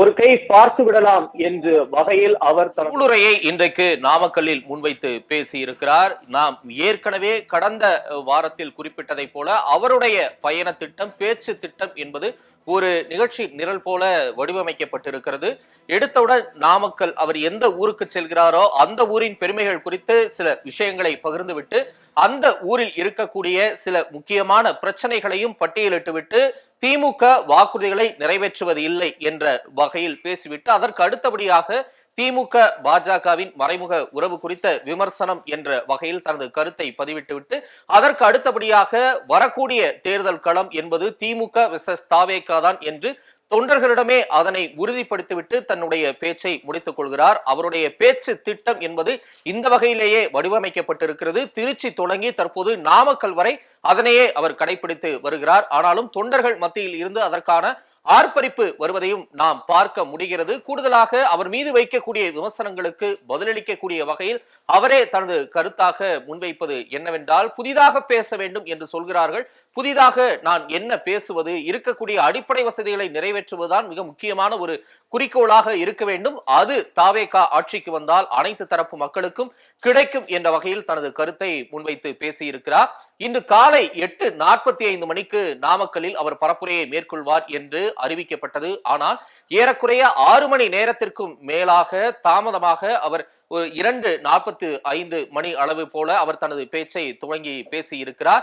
ஒரு கை பார்த்து விடலாம் என்று வகையில் அவர் சூளுரையை இன்றைக்கு நாமக்கல்லில் முன்வைத்து பேசியிருக்கிறார். நாம் ஏற்கனவே கடந்த வாரத்தில் குறிப்பிட்டதை போல அவருடைய பயண திட்டம் பேச்சு திட்டம் என்பது ஒரு நிகழ்ச்சி நிரல் போல வடிவமைக்கப்பட்டிருக்கிறது. எடுத்தவுடன் நாமக்கல் அவர் எந்த ஊருக்கு செல்கிறாரோ அந்த ஊரின் பெருமைகள் குறித்து சில விஷயங்களை பகிர்ந்துவிட்டு அந்த ஊரில் இருக்கக்கூடிய சில முக்கியமான பிரச்சனைகளையும் பட்டியலிட்டுவிட்டு திமுக வாக்குறுதிகளை நிறைவேற்றுவது இல்லை என்ற வகையில் பேசிவிட்டு அதற்கு அடுத்தபடியாக திமுக பாஜகவின் மறைமுக உறவு குறித்த விமர்சனம் என்ற வகையில் தனது கருத்தை பதிவிட்டுவிட்டு அதற்கு அடுத்தபடியாக வரக்கூடிய தேர்தல் களம் என்பது திமுக விசஸ் தாவேகா தான் என்று தொண்டர்களிடமே அதனை உறுதிப்படுத்திவிட்டு தன்னுடைய பேச்சை முடித்துக் கொள்கிறார். அவருடைய பேச்சு திட்டம் என்பது இந்த வகையிலேயே வடிவமைக்கப்பட்டிருக்கிறது. திருச்சி தொடங்கி தற்போது நாமக்கல் வரை அதனையே அவர் கடைபிடித்து வருகிறார். ஆனாலும் தொண்டர்கள் மத்தியில் இருந்து அதற்கான ஆர்ப்பரிப்பு வருவதையும் நாம் பார்க்க முடிகிறது. கூடுதலாக அவர் மீது வைக்கக்கூடிய விமர்சனங்களுக்கு பதிலளிக்கக்கூடிய வகையில் அவரே தனது கருத்தாக முன்வைப்பது என்னவென்றால் புதிதாக பேச வேண்டும் என்று சொல்கிறார்கள். புதிதாக நான் என்ன பேசுவது இருக்கக்கூடிய அடிப்படை வசதிகளை நிறைவேற்றுவதுதான் மிக முக்கியமான ஒரு குறிக்கோளாக இருக்க வேண்டும். அது தாவேகா ஆட்சிக்கு வந்தால் அனைத்து தரப்பு மக்களுக்கும் கிடைக்கும் என்ற வகையில் தனது கருத்தை முன்வைத்து பேசியிருக்கிறார். இன்று காலை எட்டு நாற்பத்தி ஐந்து மணிக்கு நாமக்கல்லில் அவர் பரப்புரையை மேற்கொள்வார் என்று அறிவிக்கப்பட்டது. ஆனால் ஏறக்குறைய ஆறு மணி நேரத்திற்கும் மேலாக தாமதமாக அவர் ஒரு இரண்டு நாற்பத்து ஐந்து மணி அளவு போல அவர் தனது பேச்சை துவங்கி பேசியிருக்கிறார்.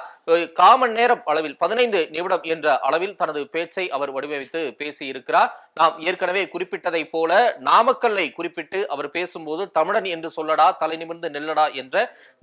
காமன் நேரம் அளவில் பதினைந்து நிமிடம் என்ற அளவில் தனது பேச்சை அவர் வடிவமைத்து பேசியிருக்கிறார். நாம் ஏற்கனவே குறிப்பிட்டதை போல நாமக்கல்லை குறிப்பிட்டு அவர் பேசும்போது தமிழன் என்று சொல்லடா தலை நிமிர்ந்து நெல்லடா என்ற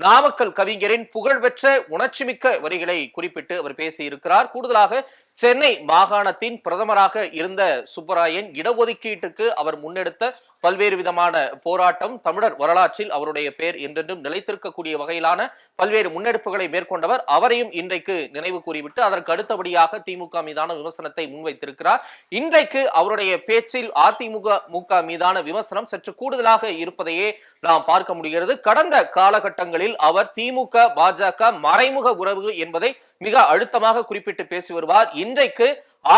நாமக்கல் கவிஞரின் புகழ்பெற்ற உணர்ச்சிமிக்க வரிகளை குறிப்பிட்டு அவர் பேசியிருக்கிறார். கூடுதலாக சென்னை மாகாணத்தின் பிரதமராக இருந்த சுப்பராயன் இடஒதுக்கீட்டுக்கு அவர் முன்னெடுத்த பல்வேறு விதமான போராட்டம் தமிழர் வரலாற்றில் அவருடைய பெயர் என்றென்றும் நிலைத்திருக்கக்கூடிய வகையிலான பல்வேறு முன்னெடுப்புகளை மேற்கொண்டவர். அவரையும் இன்றைக்கு நினைவு கூறிவிட்டு அதற்கு அடுத்தபடியாக திமுக மீதான விமர்சனத்தை முன்வைத்திருக்கிறார். இன்றைக்கு அவருடைய பேச்சில் அதிமுக முக மீதான விமர்சனம் சற்று கூடுதலாக இருப்பதையே நாம் பார்க்க முடிகிறது. கடந்த காலகட்டங்களில் அவர் திமுக பாஜக மறைமுக உறவு என்பதை மிக அழுத்தமாக குறிப்பிட்டு பேசி வருவார். இன்றைக்கு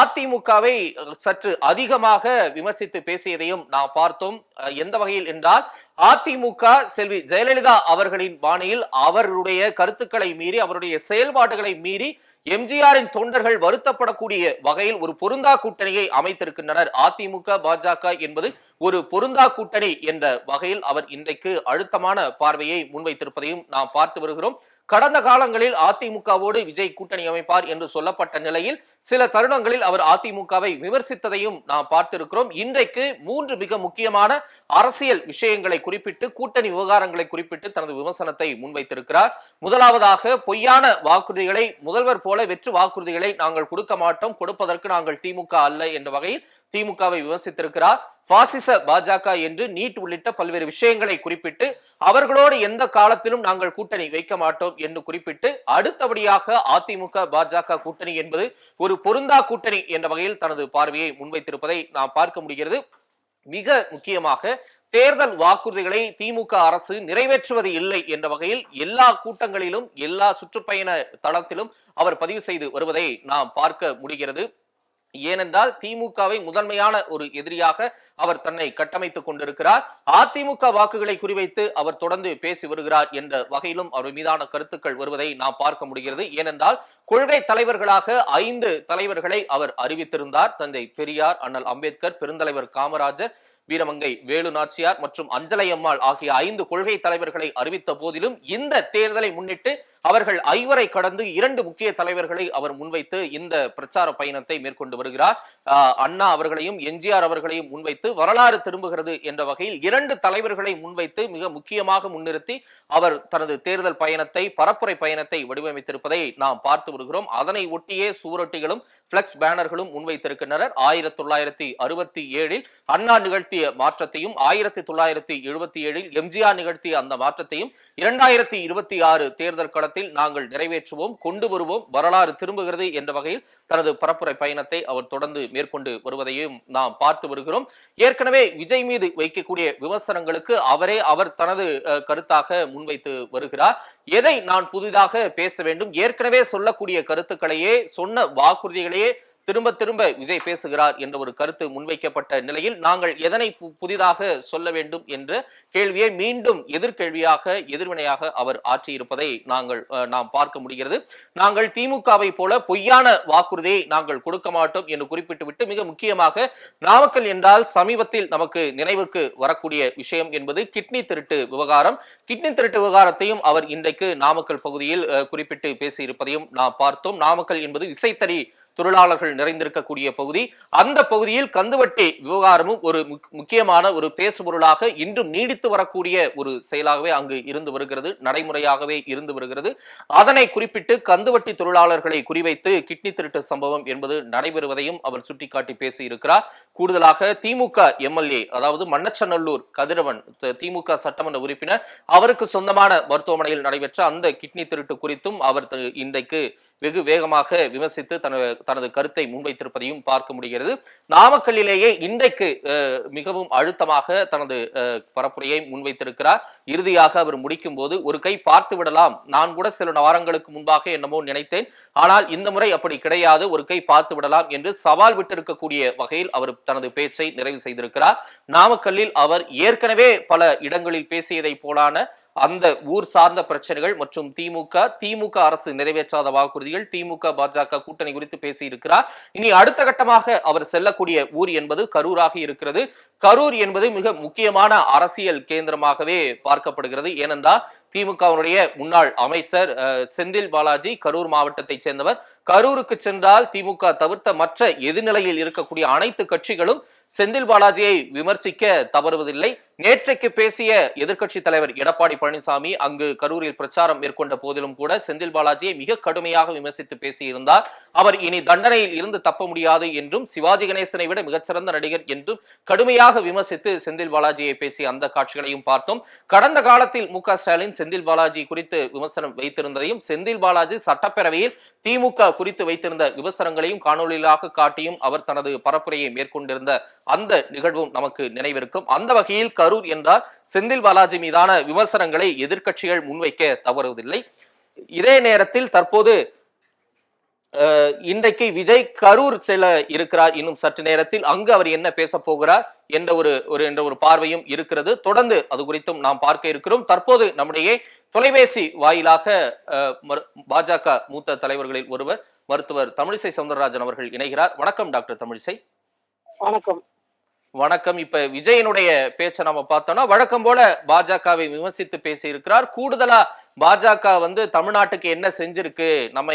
அதிமுகவை சற்று அதிகமாக விமர்சித்து பேசியதையும் நாம் பார்த்தோம். எந்த வகையில் என்றால் அதிமுக செல்வி ஜெயலலிதா அவர்களின் பாணியில் அவருடைய கருத்துக்களை மீறி அவருடைய செயல்பாடுகளை மீறி எம்ஜிஆரின் தொண்டர்கள் வருத்தப்படக்கூடிய வகையில் ஒரு பொருந்தா கூட்டணியை அமைத்திருக்கின்றனர். அதிமுக பாஜக என்பது ஒரு பொருந்தா கூட்டணி என்ற வகையில் அவர் இன்றைக்கு அழுத்தமான பார்வையை முன்வைத்திருப்பதையும் நாம் பார்த்து வருகிறோம். கடந்த காலங்களில் அதிமுகவோடு விஜய் கூட்டணி அமைப்பார் என்று சொல்லப்பட்ட நிலையில் சில தருணங்களில் அவர் அதிமுகவை விமர்சித்ததையும் நாம் பார்த்திருக்கிறோம். இன்றைக்கு மூன்று மிக முக்கியமான அரசியல் விஷயங்களை குறிப்பிட்டு கூட்டணி விவகாரங்களை குறிப்பிட்டு தனது விமர்சனத்தை முன்வைத்திருக்கிறார். முதலாவதாக பொய்யான வாக்குறுதிகளை முதல்வர் போல வெற்று வாக்குறுதிகளை நாங்கள் கொடுக்க மாட்டோம் கொடுப்பதற்கு நாங்கள் திமுக அல்ல என்ற வகையில் திமுகவை விமர்சித்திருக்கிறார். பாசிச பாஜக என்று நீட் உள்ளிட்ட பல்வேறு விஷயங்களை குறிப்பிட்டு அவர்களோடு எந்த காலத்திலும் நாங்கள் கூட்டணி வைக்க மாட்டோம் என்று குறிப்பிட்டு அடுத்தபடியாக அதிமுக பாஜக கூட்டணி என்பது ஒரு பொருந்தா கூட்டணி என்ற வகையில் தனது பார்வையை முன்வைத்திருப்பதை நாம் பார்க்க முடிகிறது. மிக முக்கியமாக தேர்தல் வாக்குறுதிகளை திமுக அரசு நிறைவேற்றுவது இல்லை என்ற வகையில் எல்லா கூட்டங்களிலும் எல்லா சுற்றுப்பயண தளத்திலும் அவர் பதிவு செய்து வருவதை நாம் பார்க்க முடிகிறது. ஏனென்றால் திமுகவை முதன்மையான ஒரு எதிரியாக அவர் தன்னை கட்டமைத்துக் கொண்டிருக்கிறார். அதிமுக வாக்குகளை குறிவைத்து அவர் தொடர்ந்து பேசி வருகிறார் என்ற வகையிலும் அவர் மீதான கருத்துக்கள் வருவதை நாம் பார்க்க முடிகிறது. ஏனென்றால் கொள்கை தலைவர்களாக ஐந்து தலைவர்களை அவர் அறிவித்திருந்தார். தந்தை பெரியார் அண்ணல் அம்பேத்கர் பெருந்தலைவர் காமராஜர் வீரமங்கை வேலு நாச்சியார் மற்றும் அஞ்சலையம்மாள் ஆகிய ஐந்து கொள்கை தலைவர்களை அறிவித்த போதிலும் இந்த தேர்தலை முன்னிட்டு அவர்கள் ஐவரை கடந்து இரண்டு முக்கிய தலைவர்களை அவர் முன்வைத்து இந்த பிரச்சார பயணத்தை மேற்கொண்டு வருகிறார். அண்ணா அவர்களையும் எம்ஜிஆர் அவர்களையும் முன்வைத்து வரலாறு திரும்புகிறது என்ற வகையில் இரண்டு தலைவர்களை முன்வைத்து மிக முக்கியமாக முன்னிறுத்தி அவர் தனது தேர்தல் பயணத்தை பரப்புரை பயணத்தை வடிவமைத்திருப்பதை நாம் பார்த்து வருகிறோம். அதனை ஒட்டியே சுவரொட்டிகளும் பிளக்ஸ் பேனர்களும் முன்வைத்திருக்கின்றனர். ஆயிரத்தி தொள்ளாயிரத்தி அறுபத்தி ஏழில் அண்ணா நிகழ்த்திய மாற்றத்தையும் ஆயிரத்தி தொள்ளாயிரத்தி எழுபத்தி ஏழில் எம்ஜிஆர் நிகழ்த்திய அந்த மாற்றத்தையும் இரண்டாயிரத்தி இருபத்தி ஆறு தேர்தல் களத்தில் நாங்கள் நிறைவேற்றுவோம் கொண்டு வருவோம் வரலாறு திரும்புகிறது என்ற வகையில் தனது பரப்புரை பயணத்தை அவர் தொடர்ந்து மேற்கொண்டு வருவதையும் நாம் பார்த்து வருகிறோம். ஏற்கனவே விஜய் மீது வைக்கக்கூடிய விமர்சனங்களுக்கு அவரே அவர் தனது கருத்தாக முன்வைத்து வருகிறார். எதை நான் புதிதாக பேச வேண்டும்? ஏற்கனவே சொல்லக்கூடிய கருத்துக்களையே சொன்ன வாக்குறுதிகளையே திரும்ப திரும்ப விஜய் பேசுகிறார் என்ற ஒரு கருத்து முன்வைக்கப்பட்ட நிலையில் நாங்கள் எதனை பு- புதிதாக சொல்ல வேண்டும் என்ற கேள்வியை மீண்டும் எதிர்கேள்வியாக எதிர்வினையாக அவர் ஆற்றியிருப்பதை நாங்கள் நாம் பார்க்க முடிகிறது. நாங்கள் திமுகவை போல பொய்யான வாக்குறுதியை நாங்கள் கொடுக்க மாட்டோம் என்று குறிப்பிட்டுவிட்டு மிக முக்கியமாக நாமக்கல் என்றால் சமீபத்தில் நமக்கு நினைவுக்கு வரக்கூடிய விஷயம் என்பது கிட்னி திருட்டு விவகாரம். கிட்னி திருட்டு விவகாரத்தையும் அவர் இன்றைக்கு நாமக்கல் பகுதியில் அஹ், குறிப்பிட்டு பேசியிருப்பதையும் நாம் பார்த்தோம். நாமக்கல் என்பது இசைத்தறி தொழிலாளர்கள் நிறைந்திருக்கக்கூடிய பகுதி. அந்த பகுதியில் கந்துவட்டி விவகாரமும் ஒரு முக்- முக்கியமான ஒரு பேசுபொருளாக இன்றும் நீடித்து வரக்கூடிய ஒரு செயலாகவே அங்கு இருந்து வருகிறது நடைமுறையாகவே இருந்து வருகிறது. அதனை குறிப்பிட்டு கந்துவட்டி தொழிலாளர்களை குறிவைத்து கிட்னி திருட்டு சம்பவம் என்பது நடைபெறுவதையும் அவர் சுட்டிக்காட்டி பேசியிருக்கிறார். கூடுதலாக திமுக எம்எல்ஏ அதாவது மன்னச்சநல்லூர் கதிரவன் திமுக சட்டமன்ற உறுப்பினர் அவருக்கு சொந்தமான மருத்துவமனையில் நடைபெற்ற அந்த கிட்னி திருட்டு குறித்தும் அவர் இன்றைக்கு வெகு வேகமாக விமர்சித்து தனது தனது கருத்தை முன்வைத்திருப்பதையும் பார்க்க முடிகிறது. நாமக்கல்லிலேயே இன்றைக்கு மிகவும் அழுத்தமாக தனது பரப்புரையை முன்வைத்திருக்கிறார். இறுதியாக அவர் முடிக்கும் போது ஒரு கை பார்த்து விடலாம். நான் கூட சில வாரங்களுக்கு முன்பாக என்னமோ நினைத்தேன். ஆனால் இந்த முறை அப்படி கிடையாது. ஒரு கை பார்த்து விடலாம் என்று சவால் விட்டிருக்கக்கூடிய வகையில் அவர் தனது பேச்சை நிறைவு செய்திருக்கிறார். நாமக்கல்லில் அவர் ஏற்கனவே பல இடங்களில் பேசியதை போலான அந்த ஊர் சார்ந்த பிரச்சனைகள் மற்றும் திமுக திமுக அரசு நிறைவேற்றாத வாக்குறுதிகள் திமுக பாஜக கூட்டணி குறித்து பேசியிருக்கிறார். இனி அடுத்த கட்டமாக அவர் செல்லக்கூடிய ஊர் என்பது கரூராக இருக்கிறது. கரூர் என்பது மிக முக்கியமான அரசியல் கேந்திரமாகவே பார்க்கப்படுகிறது. ஏனென்றால் திமுகவினுடைய முன்னாள் அமைச்சர் செந்தில் பாலாஜி கரூர் மாவட்டத்தைச் சேர்ந்தவர். கரூருக்கு சென்றால் திமுக தவிர்த்த மற்ற எதிர்நிலையில் இருக்கக்கூடிய அனைத்து கட்சிகளும் செந்தில் பாலாஜியை விமர்சிக்க தவறுவதில்லை. நேற்றைக்கு பேசிய எதிர்க்கட்சி தலைவர் எடப்பாடி பழனிசாமி அங்கு கரூரில் பிரச்சாரம் மேற்கொண்ட போதிலும் கூட செந்தில் பாலாஜியை மிக கடுமையாக விமர்சித்து பேசியிருந்தார். அவர் இனி தண்டனையில் இருந்து தப்ப முடியாது என்றும் சிவாஜி கணேசனை விட மிகச்சிறந்த நடிகர் என்றும் கடுமையாக விமர்சித்து செந்தில் பாலாஜியை பேசிய அந்த காட்சிகளையும் பார்த்தோம். கடந்த காலத்தில் மு க ஸ்டாலின் செந்தில் பாலாஜி குறித்து விமர்சனம் வைத்திருந்ததையும் செந்தில் பாலாஜி சட்டப்பேரவையில் திமுக குறித்து வைத்திருந்த விமர்சனங்களையும் காணொலிகளாக காட்டியும் அவர் தனது பரப்புரையை மேற்கொண்டிருந்த அந்த நிகழ்வும் நமக்கு நினைவிருக்கும். அந்த வகையில் கரூர் என்றால் செந்தில் பாலாஜி மீதான விமர்சனங்களை எதிர்க்கட்சிகள் முன்வைக்க தவறுவதில்லை. இதே நேரத்தில் தற்போது இன்றைக்கு விஜய் கரூர் செல்ல இருக்கிறார் இன்னும் சற்று நேரத்தில். அங்கு அவர் என்ன பேச போகிறார் என்ற ஒரு ஒரு என்ற ஒரு பார்வையும் இருக்கிறது. தொடர்ந்து அது குறித்தும் நாம் பார்க்க இருக்கிறோம். தற்போது நம்முடைய தொலைபேசி வாயிலாக பாஜக மூத்த தலைவர்களில் ஒருவர் மருத்துவர் தமிழிசை சவுந்தரராஜன் அவர்கள் இணைகிறார். வணக்கம் டாக்டர் தமிழிசை. வணக்கம். வணக்கம். இப்ப விஜயனுடைய பேச்சை நம்ம பார்த்தோம்னா வழக்கம் போல பாஜகவை விமர்சித்து பேசி இருக்கிறார் கூடுதலா பாஜக வந்து தமிழ்நாட்டுக்கு என்ன செஞ்சிருக்கு? நம்ம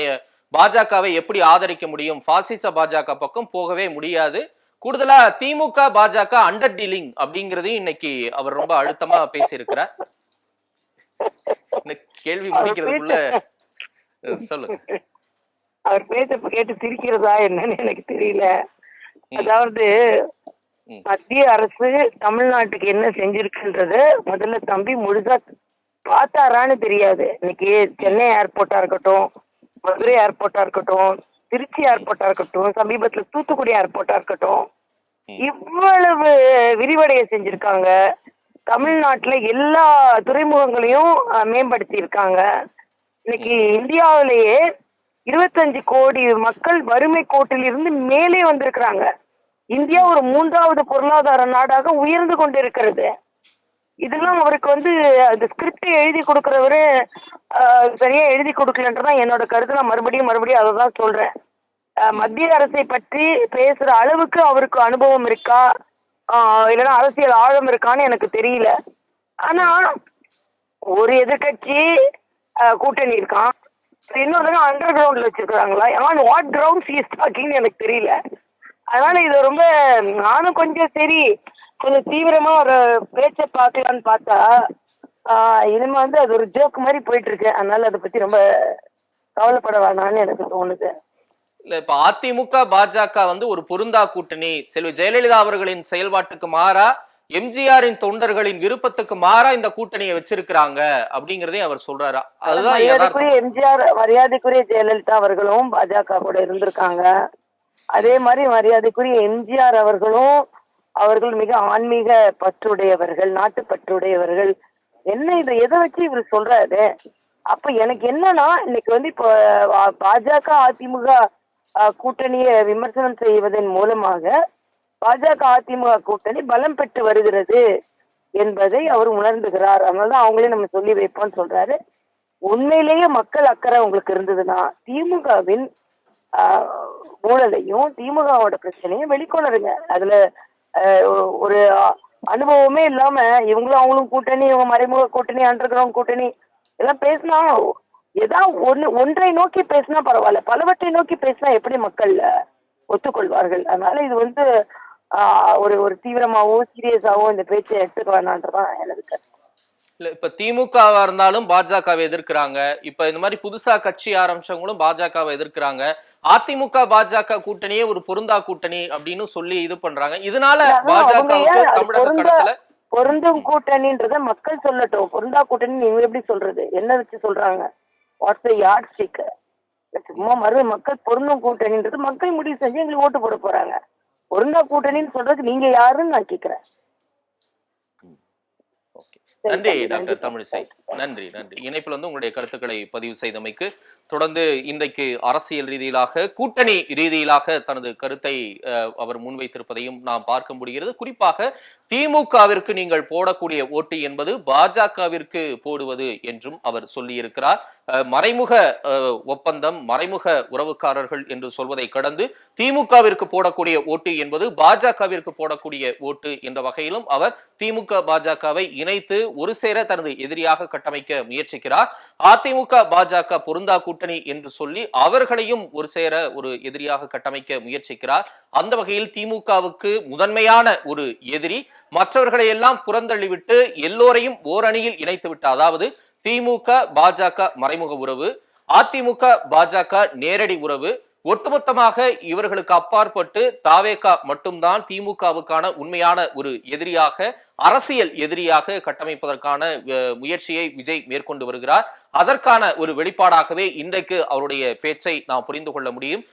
பாஜகவை எப்படி ஆதரிக்க முடியும்? பாசிச பாஜக பக்கம் போகவே முடியாது. கூடுதலா திமுக பாஜக அண்டர் டீலிங் அப்படிங்கறதையும் இன்னைக்கு அவர் ரொம்ப அழுத்தமா பேசியிருக்கிறார். கேள்வி முடிக்கிறதுக்குள்ள சொல்லுங்க. அவர் பேச்ச கேட்டு சிரிக்கிறதா என்னன்னு எனக்கு தெரியல. அதாவது. மத்திய அரசு தமிழ்நாட்டுக்கு என்ன செஞ்சிருக்குன்றத முதல்ல தம்பி முழுசா பார்த்தாரான்னு தெரியாது. இன்னைக்கு சென்னை ஏர்போர்ட்டா இருக்கட்டும் மதுரை ஏர்போர்ட்டா இருக்கட்டும் திருச்சி ஏர்போர்ட்டா இருக்கட்டும் சமீபத்துல தூத்துக்குடி ஏர்போர்ட்டா இருக்கட்டும் இவ்வளவு விரிவடைய செஞ்சிருக்காங்க. தமிழ்நாட்டுல எல்லா துறைமுகங்களையும் மேம்படுத்தி இருக்காங்க இன்னைக்கு இந்தியாவிலேயே இருபத்தஞ்சு கோடி மக்கள் வறுமை கோட்டில் இருந்து மேலே வந்திருக்கிறாங்க. இந்தியா ஒரு மூன்றாவது பொருளாதார நாடாக உயர்ந்து கொண்டிருக்கிறது. இதெல்லாம் அவருக்கு வந்து அந்த ஸ்கிரிப்ட் எழுதி கொடுக்குறவரு சரியா எழுதி கொடுக்கலன்றதான் என்னோட கருத்து. நான் மறுபடியும் மறுபடியும் அதை தான் சொல்றேன். மத்திய அரசை பற்றி பேசுற அளவுக்கு அவருக்கு அனுபவம் இருக்கா? இல்லைன்னா அரசியல் ஆழம் இருக்கான்னு எனக்கு தெரியல. ஆனா ஒரு எதிர்கட்சி கூட்டணி இருக்கான். இன்னொரு அண்டர் கிரவுண்ட்ல வச்சிருக்காங்களா ஆன் வாட் கிரவுண்ட் இஸ் எனக்கு தெரியல. அதனால இது ரொம்ப நானும் கொஞ்சம் சரி கொஞ்சம் தீவிரமா ஒரு பேச்சை பார்க்கலான்னு பார்த்தா ஆஹ் இனிமே வந்து அது ஒரு ஜோக் மாதிரி போயிட்டு இருக்கு அதனால அதை பத்தி ரொம்ப கவலைப்பட வேணாம்னு எனக்கு தோணுது. இல்ல இப்ப அதிமுக பாஜக வந்து ஒரு பொருந்தா கூட்டணி. செல்வி ஜெயலலிதா அவர்களின் செயல்பாட்டுக்கு மாறா எம்ஜிஆரின் தொண்டர்களின் விருப்பத்துக்கு மாறா இந்த கூட்டணியை வச்சிருக்கிறாங்க அப்படிங்கறதையும் அவர் சொல்றாரு? அதுதான் எம்ஜிஆர் மரியாதைக்குரிய ஜெயலலிதா அவர்களும் பாஜக கூட இருந்திருக்காங்க. அதே மாதிரி மரியாதைக்குரிய எம்ஜிஆர் அவர்களும் அவர்கள் மிக ஆன்மீக பற்றுடையவர்கள் நாட்டு பற்றுடையவர்கள். என்ன இதை? எதை வச்சு இவர் சொல்றாரு? அப்ப எனக்கு என்னன்னா இன்னைக்கு வந்து இப்போ பாஜக அதிமுக ஆஹ், கூட்டணியை விமர்சனம் செய்வதன் மூலமாக பாஜக அதிமுக கூட்டணி பலம் பெற்று வருகிறது என்பதை அவர் உணர்ந்துகிறார். அதனாலதான் அவங்களே நம்ம சொல்லி வைப்போம்னு சொல்றாரு. உண்மையிலேயே மக்கள் அக்கறை உங்களுக்கு இருந்ததுன்னா திமுகவின் ஆஹ், ஊழலையும் திமுகவோட பிரச்சனையும் வெளிக்கொணருங்க. அதுல ஒரு அனுபவமே இல்லாம இவங்களும் அவங்களும் கூட்டணி இவங்க மறைமுக கூட்டணி அண்டர்கிரவுண்ட் கூட்டணி எல்லாம் பேசினா ஏதாவது ஒன்று ஒன்றை நோக்கி பேசினா பரவாயில்ல. பலவற்றை நோக்கி பேசினா எப்படி மக்கள் ஒத்துக்கொள்வார்கள்? அதனால இது வந்து ஒரு ஒரு தீவிரமாவோ சீரியஸாவோ இந்த பேச்சை எடுத்துக்க வேணான்றதான் எனக்கு இல்ல இப்ப திமுகவா இருந்தாலும் பாஜகவை எதிர்க்கிறாங்க. இப்ப இந்த மாதிரி புதுசா கட்சி ஆரம்பிச்சவங்களும் பாஜகவை எதிர்க்கிறாங்க. அதிமுக பாஜக கூட்டணியே ஒரு பொருந்தா கூட்டணி அப்படின்னு சொல்லி இது பண்றாங்க. இதனால பாஜகவுக்கு அது தமிழக கடத்துல? பொருந்தும் கூட்டணின்றத மக்கள் சொல்லட்டும். பொருந்தா கூட்டணி நீங்க எப்படி சொல்றது? என்ன வச்சு சொல்றாங்க? வாட்ஸ் யார்ட் ஸ்டிக் சும்மா மறு மக்கள் பொருந்தும் கூட்டணின்றது மக்கள் முடிவு செஞ்சு எங்களுக்கு ஓட்டு போட போறாங்க. பொருந்தா கூட்டணின்னு சொல்றதுக்கு நீங்க யாருன்னு நான் கேக்குறேன். நன்றி டாக்டர். தமிழிசை. நன்றி நன்றி. இணைப்பில் வந்து உங்களுடைய கருத்துக்களை பதிவு செய்தமைக்கு தொடர்ந்து இன்றைக்கு அரசியல் ரீதியிலாக கூட்டணி ரீதியிலாக தனது கருத்தை அவர் முன்வைத்திருப்பதையும் நாம் பார்க்க முடிகிறது. குறிப்பாக திமுகவிற்கு நீங்கள் போடக்கூடிய ஓட்டு என்பது பாஜகவிற்கு போடுவது என்றும் அவர் சொல்லியிருக்கிறார். மறைமுக ஒப்பந்தம் மறைமுக உறவுக்காரர்கள் என்று சொல்வதை கடந்து திமுகவிற்கு போடக்கூடிய ஓட்டு என்பது பாஜகவிற்கு போடக்கூடிய ஓட்டு என்ற வகையிலும் அவர் திமுக பாஜகவை இணைத்து ஒரு சேர தனது எதிரியாக கட்டமைக்க முயற்சிக்கிறார். அதிமுக பாஜக பொருந்தா கூட்டணி என்று சொல்லி அவர்களையும் ஒரு சேர ஒரு எதிரியாக கட்டமைக்க முயற்சிக்கிறார். அந்த வகையில் திமுகவுக்கு முதன்மையான ஒரு எதிரி. மற்றவர்களை எல்லாம் புறந்தள்ளிவிட்டு எல்லோரையும் ஓரணியில் இணைத்து விட்டு அதாவது திமுக பாஜக மறைமுக உறவு அதிமுக பாஜக நேரடி உறவு ஒட்டுமொத்தமாக இவர்களுக்கு அப்பாற்பட்டு தாவேகா மட்டும்தான் திமுகவுக்கான உண்மையான ஒரு எதிரியாக அரசியல் எதிரியாக கட்டமைப்பதற்கான முயற்சியை விஜய் மேற்கொண்டு வருகிறார். அதற்கான ஒரு வெளிப்பாடாகவே இன்றைக்கு அவருடைய பேச்சை நாம் புரிந்து கொள்ள முடியும்.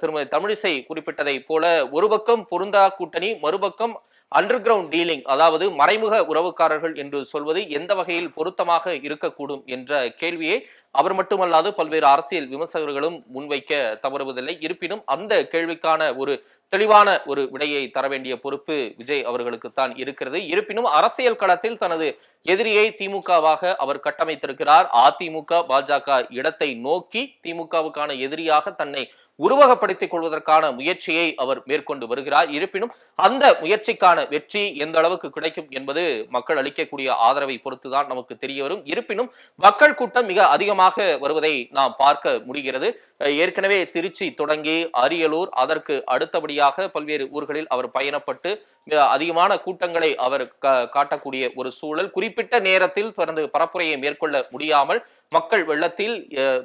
திருமதி தமிழிசை குறிப்பிட்டதை போல ஒரு பக்கம் பொருந்தா கூட்டணி மறுபக்கம் அண்டர் கிரவுண்ட் டீலிங் அதாவது மறைமுக உறவுக்காரர்கள் என்று சொல்வது எந்த வகையில் பொருத்தமாக இருக்கக்கூடும் என்ற கேள்வியை அவர் மட்டுமல்லாது பல்வேறு அரசியல் விமர்சகர்களும் முன்வைக்க தவறுவதில்லை. இருப்பினும் அந்த கேள்விக்கான ஒரு தெளிவான ஒரு விடையை தர வேண்டிய பொறுப்பு விஜய் அவர்களுக்குத்தான் இருக்கிறது. இருப்பினும் அரசியல் களத்தில் தனது எதிரியை திமுகவாக அவர் கட்டமைத்திருக்கிறார். அதிமுக பாஜக இடத்தை நோக்கி திமுகவுக்கான எதிரியாக தன்னை உருவகப்படுத்திக் கொள்வதற்கான முயற்சியை அவர் மேற்கொண்டு வருகிறார். இருப்பினும் அந்த முயற்சிக்கான வெற்றி எந்த அளவுக்கு கிடைக்கும் என்பது மக்கள் அளிக்கக்கூடிய ஆதரவை பொறுத்துதான் நமக்கு தெரிய வரும் இருப்பினும் மக்கள் கூட்டம் மிக அதிகமாக அதிகமாக வருவதை நாம் பார்க்க முடிகிறது. ஏற்கனவே திருச்சி தொடங்கி அரியலூர் அதற்கு அடுத்தபடியாக பல்வேறு ஊர்களில் அவர் பயணப்பட்டு அதிகமான கூட்டங்களை அவர் காட்டக்கூடிய ஒரு சூழல். குறிப்பிட்ட நேரத்தில் தனது பரப்புரையை மேற்கொள்ள முடியாமல் மக்கள் வெள்ளத்தில்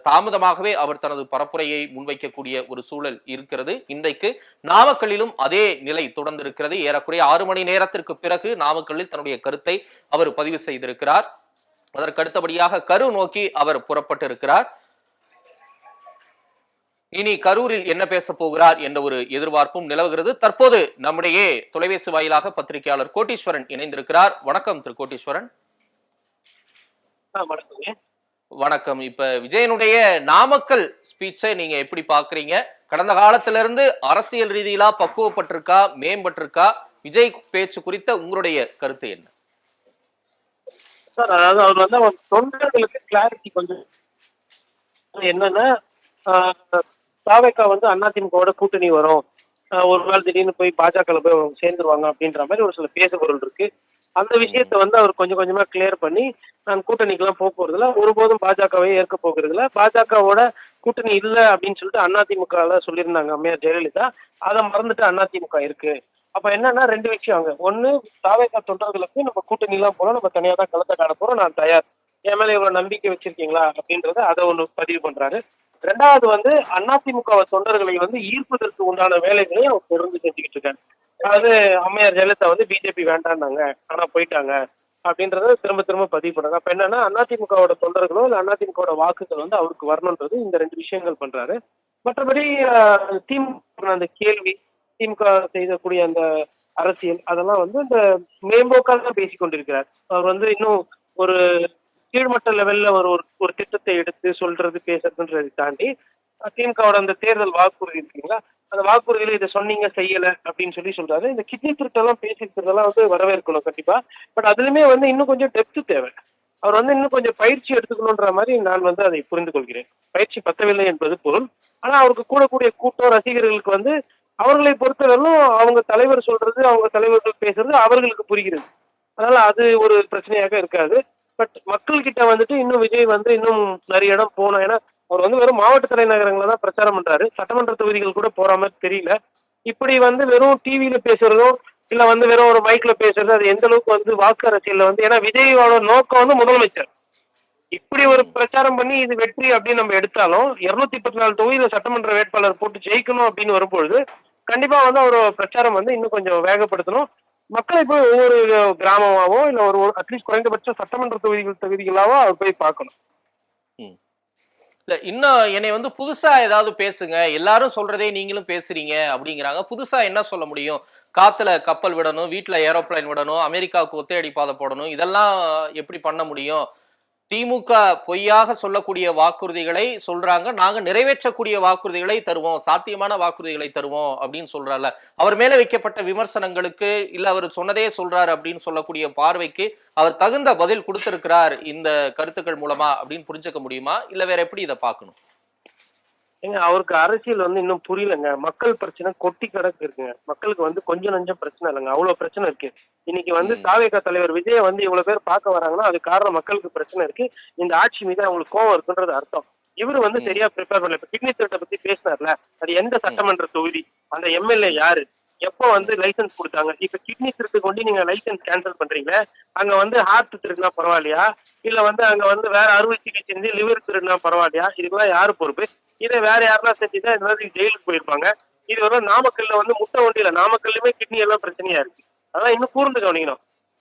தாமதமாகவே அவர் தனது பரப்புரையை முன்வைக்கக்கூடிய ஒரு சூழல் இருக்கிறது. இன்றைக்கு நாமக்கல்லிலும் அதே நிலை தொடர்ந்திருக்கிறது. ஏறக்குறைய ஆறு மணி நேரத்திற்கு பிறகு நாமக்கல்லில் தன்னுடைய கருத்தை அவர் பதிவு செய்திருக்கிறார். அதற்கு அடுத்தபடியாக கரு நோக்கி அவர் புறப்பட்டு இருக்கிறார் இனி கரூரில் என்ன பேச போகிறார் என்ற ஒரு எதிர்பார்ப்பும் நிலவுகிறது. தற்போது நம்முடைய தொலைபேசி வாயிலாக பத்திரிகையாளர் கோட்டீஸ்வரன் இணைந்திருக்கிறார். வணக்கம் திரு கோட்டீஸ்வரன். வணக்கம். இப்ப விஜயனுடைய நாமக்கல் ஸ்பீச்சை நீங்க எப்படி பாக்குறீங்க கடந்த காலத்துல இருந்து அரசியல் ரீதியிலா பக்குவப்பட்டிருக்கா மேம்பட்டிருக்கா? விஜய் பேச்சு குறித்த உங்களுடைய கருத்து என்ன? சார் அதாவது அவர் வந்து அவர் தொண்டர்களுக்கு கிளாரிட்டி கொஞ்சம் என்னன்னா தாவேக்கா வந்து அதிமுகவோட கூட்டணி வரும். ஆஹ் ஒரு நாள் திடீர்னு போய் பாஜகவில் போய் அவங்க சேர்ந்துருவாங்க அப்படின்ற மாதிரி ஒரு சில பேசுபொருள் இருக்கு. அந்த விஷயத்த வந்து அவர் கொஞ்சம் கொஞ்சமா கிளியர் பண்ணி நான் கூட்டணிக்கெல்லாம் போக போறதுல ஒருபோதும் பாஜகவை ஏற்க போகிறதுல பாஜகவோட கூட்டணி இல்லை அப்படின்னு சொல்லிட்டு அதிமுகவில் சொல்லியிருந்தாங்க அம்மையார் ஜெயலலிதா. அதை மறந்துட்டு அதிமுக இருக்கு. அப்ப என்னன்னா ரெண்டு விஷயம் அங்க. ஒண்ணு தாவேகா தொண்டர்களுக்கு நம்ம கூட்டணி எல்லாம் போறோம். நம்ம தனியா தான் களத்தை காண போறோம். நான் தயார். என் மேல இவ்வளவு நம்பிக்கை வச்சிருக்கீங்களா அப்படின்றத அதை ஒண்ணு பதிவு பண்றாரு. ரெண்டாவது வந்து அதிமுக தொண்டர்களை வந்து ஈர்ப்பதற்கு உண்டான வேலைகளை அவர் தொடர்ந்து செஞ்சுக்கிட்டு இருக்காரு. அதாவது அம்மையார் ஜெயலலிதா வந்து பிஜேபி வேண்டாம்னாங்க ஆனா போயிட்டாங்க அப்படின்றத திரும்ப திரும்ப பதிவு பண்ணாங்க அப்ப என்னன்னா அதிமுகவோட தொண்டர்களோ இல்ல அதிமுகவோட வாக்குகள் வந்து அவருக்கு வரணுன்றது இந்த ரெண்டு விஷயங்கள் பண்றாரு. மற்றபடி திமுக அந்த கேள்வி திமுக செய்யக்கூடிய அந்த அரசியல் அதெல்லாம் வந்து இந்த மேம்போக்காக தான் பேசிக் கொண்டிருக்கிறார் அவர் வந்து இன்னும் ஒரு கீழ்மட்ட லெவல்ல ஒரு ஒரு- ஒரு திட்டத்தை எடுத்து சொல்றது பேசுறதுன்றதை தாண்டி திமுகவோட அந்த தேர்தல் வாக்குறுதி இருக்குங்களா? அந்த வாக்குறுதியில இதை சொன்னீங்க செய்யல அப்படின்னு சொல்லி சொல்றாரு. இந்த கிட்னி திருட்டெல்லாம் பேசிக்கிறதெல்லாம் வந்து வரவேற்கணும் கண்டிப்பா. பட் அதுலயுமே வந்து இன்னும் கொஞ்சம் டெப்த் தேவை. அவர் வந்து இன்னும் கொஞ்சம் பயிற்சி எடுத்துக்கணுன்ற மாதிரி நான் வந்து அதை புரிந்து கொள்கிறேன் பயிற்சி பத்தவில்லை என்பது பொருள். ஆனா அவருக்கு கூடக்கூடிய கூட்டம் ரசிகர்களுக்கு வந்து அவர்களை பொறுத்தவரையிலும் அவங்க தலைவர் சொல்றது அவங்க தலைவர்கள் பேசுறது அவர்களுக்கு புரிகிறது. அதனால அது ஒரு பிரச்சனையாக இருக்காது. பட் மக்கள் கிட்ட வந்துட்டு இன்னும் விஜய் வந்து இன்னும் நிறைய இடம் போகணும். ஏன்னா அவர் வந்து வெறும் மாவட்ட தலைநகரங்கள தான் பிரச்சாரம் பண்றாரு. சட்டமன்ற தொகுதிகள் கூட போற மாதிரி தெரியல. இப்படி வந்து வெறும் டிவியில பேசுறதும் இல்ல வந்து வெறும் ஒரு மைக்ல பேசுறது அது எந்த அளவுக்கு வந்து வாக்கு அரசியல்ல வந்து ஏன்னா விஜயோட நோக்கம் வந்து முதலமைச்சர். இப்படி ஒரு பிரச்சாரம் பண்ணி இது வெற்றி அப்படின்னு நம்ம எடுத்தாலும் இருநூத்தி பத்து நாலு தொகுதியில சட்டமன்ற வேட்பாளர் போட்டு ஜெயிக்கணும் அப்படின்னு வரும்பொழுது கண்டிப்பா வந்து அவர் பிரச்சாரம் வந்து இன்னும் கொஞ்சம் வேகப்படுத்தணும். மக்களை போய் ஒவ்வொரு கிராமமாவோ இல்ல ஒரு அட்லீஸ்ட் குறைந்தபட்ச சட்டமன்ற தொகுதிகள் தொகுதிகளாவோ அவர் போய் பார்க்கணும். இல்ல இன்னும் என்னை வந்து புதுசா ஏதாவது பேசுங்க. எல்லாரும் சொல்றதே நீங்களும் பேசுறீங்க அப்படிங்கிறாங்க. புதுசா என்ன சொல்ல முடியும்? காத்துல கப்பல் விடணும் வீட்டுல ஏரோப்ளைன் விடணும் அமெரிக்காவுக்கு ஒத்தையடி பாதை போடணும் இதெல்லாம் எப்படி பண்ண முடியும்? திமுக பொய்யாக சொல்லக்கூடிய வாக்குறுதிகளை சொல்றாங்க. நாங்க நிறைவேற்றக்கூடிய வாக்குறுதிகளை தருவோம். சாத்தியமான வாக்குறுதிகளை தருவோம் அப்படின்னு சொல்றாருல அவர் மேல வைக்கப்பட்ட விமர்சனங்களுக்கு இல்ல அவர் சொன்னதே சொல்றாரு அப்படின்னு சொல்லக்கூடிய பார்வைக்கு அவர் தகுந்த பதில் கொடுத்திருக்கிறார் இந்த கருத்துக்கள் மூலமா அப்படின்னு புரிஞ்சுக்க முடியுமா? இல்ல வேற எப்படி இதை பார்க்கணும்? ஏங்க அவருக்கு அரசியல் வந்து இன்னும் புரியலங்க. மக்கள் பிரச்சனை கொட்டி கிடக்கு இருக்குங்க. மக்களுக்கு வந்து கொஞ்சம் நஞ்சம் பிரச்சனை இல்லைங்க. அவ்வளவு பிரச்சனை இருக்கு. இன்னைக்கு வந்து. தாவேக தலைவர் விஜய வந்து இவ்வளவு பேர் பார்க்க வராங்கன்னா அது காரணம் மக்களுக்கு பிரச்சனை இருக்கு. இந்த ஆட்சி மீது அவங்களுக்கு கோவம் இருக்குன்றது அர்த்தம். இவரு வந்து. சரியா ப்ரிப்பேர் பண்ணல. இப்ப கிட்னி திருட்டை பத்தி பேசினார்ல. அது எந்த சட்டமன்ற தொகுதி? அந்த எம்எல்ஏ யாரு? எப்போ வந்து லைசென்ஸ் கொடுத்தாங்க? இப்ப கிட்னி திருட்டு கொண்டு நீங்க லைசென்ஸ் கேன்சல் பண்றீங்களே அங்க வந்து ஹார்ட் திருடுனா பரவாயில்லையா? இல்ல வந்து அங்க வந்து வேற அறுவை சிகிச்சை செஞ்சு லிவர் திருடுனா பரவாயில்லையா? இதுக்கெல்லாம் யாரு பொறுப்பு? இதை வேற யாரெல்லாம் செஞ்சுதான் இந்த மாதிரி ஜெயிலுக்கு போயிருப்பாங்க. இது வந்து நாமக்கல்ல வந்து முட்டை ஒண்டியில நாமக்கல்லுமே கிட்னி எல்லாம் பிரச்சனையா இருக்கு. அதான் இன்னும் கூர்ந்து கவனிக்கணும்.